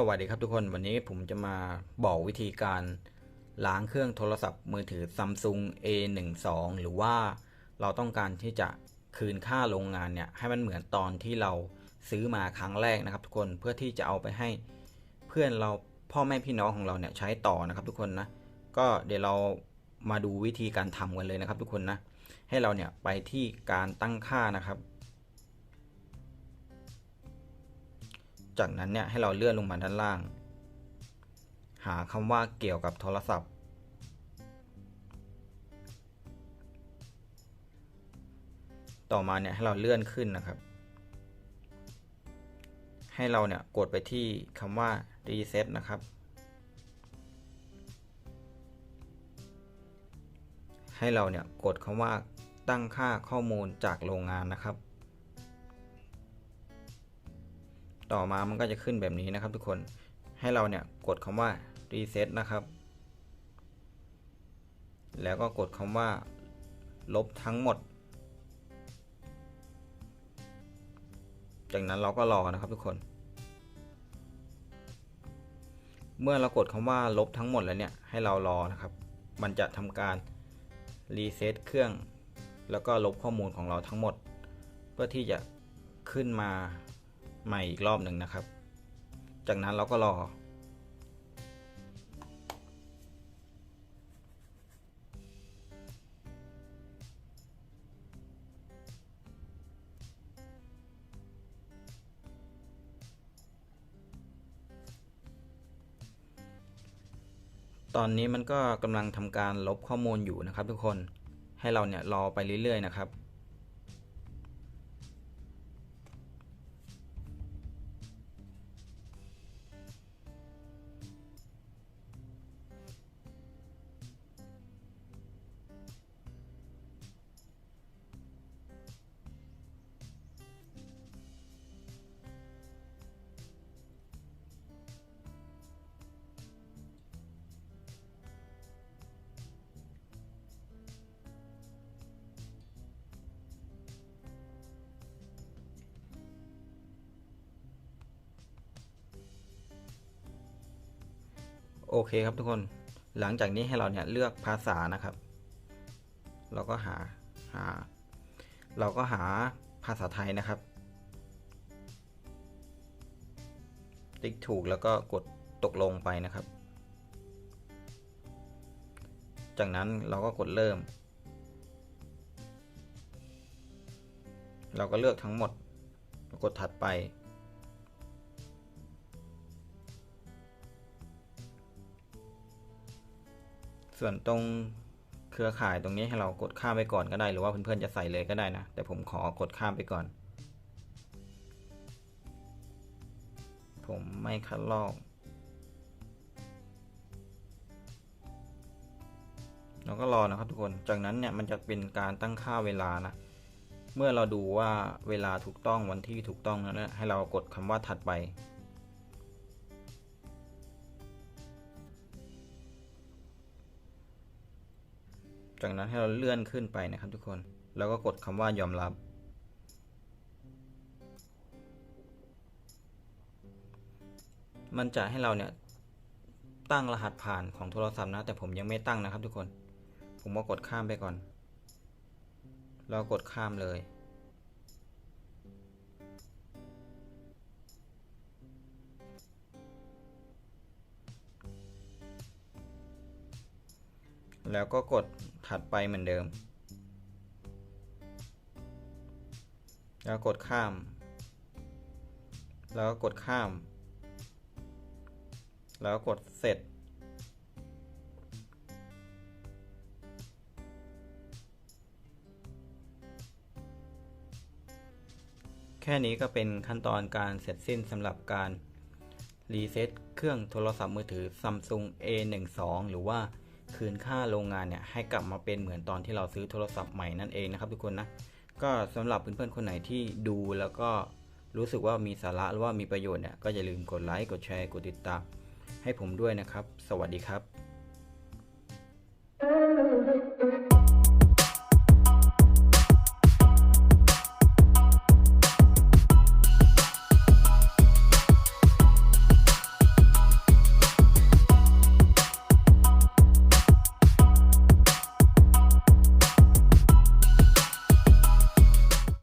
สวัสดีครับทุกคนวันนี้ผมจะมาบอกวิธีการล้างเครื่องโทรศัพท์มือถือ Samsung A12 หรือว่าเราต้องการที่จะคืนค่าโรงงานเนี่ยให้มันเหมือนตอนที่เราซื้อมาครั้งแรกนะครับ ทุกคนเพื่อที่จะเอาไปให้เพื่อนเราพ่อแม่พี่น้องของเราเนี่ยใช้ต่อนะครับ ทุกคนนะก็เดี๋ยวเรามาดูวิธีการทำกันเลยนะครับ ทุกคนนะให้เราเนี่ยไปที่การตั้งค่านะครับ จากนั้นเนี่ยให้เราเลื่อนลงมาด้านล่าง หาคำว่าเกี่ยวกับโทรศัพท์ ต่อมาเนี่ยให้เราเลื่อนขึ้นนะครับ ให้เราเนี่ยกดไปที่คำว่า reset นะครับให้เราเนี่ยกดคำว่าตั้งค่าข้อมูลจากโรงงานนะครับ ต่อมามันก็จะขึ้นแบบนี้นะครับ ทุกคนให้เราเนี่ยกดคำว่า reset นะครับ แล้วก็กดคำว่า ลบทั้งหมด จากนั้นเราก็รอนะครับทุกคน เมื่อเรากดคำว่าลบทั้งหมดแล้วเนี่ยให้เรารอนะครับ มันจะทำการรีเซ็ตเครื่อง แล้วก็ลบข้อมูลของเราทั้งหมด เพื่อที่จะขึ้นมา ใหม่อีกรอบหนึ่งนะครับ จากนั้นเราก็รอ ตอนนี้มันก็กำลังทำการลบข้อมูลอยู่นะครับทุกคนให้เราเนี่ยรอไปเรื่อยๆนะครับ โอเคครับทุกคนหลังจากนี้ให้เราเนี่ยเลือกภาษานะครับ เราก็หาหา เราก็หาภาษาไทยนะครับ ติ๊กถูกแล้วก็กดตกลงไปนะครับ จากนั้นเราก็กดเริ่ม เราก็เลือกทั้งหมด กดถัดไป ส่วนตรงเครือข่ายตรงนี้ให้เรากดข้ามไปก่อนก็ได้ หรือว่าเพื่อนๆจะใส่เลยก็ได้นะ แต่ผมขอกดข้ามไปก่อน ผมไม่คัดลอก เราก็รอนะครับทุกคน จากนั้นเนี่ยมันจะเป็นการตั้งค่าเวลานะ เมื่อเราดูว่าเวลาถูกต้องวันที่ถูกต้องแล้วนะให้เรากดคำว่าถัดไป จากนั้นให้เราเลื่อนขึ้นไปนะครับทุกคน แล้วก็กดคำว่ายอมรับ มันจะให้เราเนี่ยตั้งรหัสผ่านของโทรศัพท์นะ แต่ผมยังไม่ตั้งนะครับทุกคน ผมก็กดข้ามไปก่อนแล้วกดข้ามเลยแล้วก็กด ถัดไปเหมือนเดิม แล้วกดข้าม แล้วก็กดข้าม แล้วก็กดเสร็จ แค่นี้ก็เป็นขั้นตอนการเสร็จสิ้นสำหรับการรีเซ็ตเครื่องโทรศัพท์มือถือ Samsung A12 หรือว่า คืนค่าโรงงานเนี่ยให้กลับมาเป็นเหมือนตอนที่เราซื้อโทรศัพท์ใหม่นั่นเองนะครับทุกคนนะก็สำหรับเพื่อนๆคนไหนที่ดูแล้วก็รู้สึกว่ามีสาระหรือว่ามีประโยชน์เนี่ยก็อย่าลืมกดไลค์กดแชร์กดติดตามให้ผมด้วยนะครับ สวัสดีครับ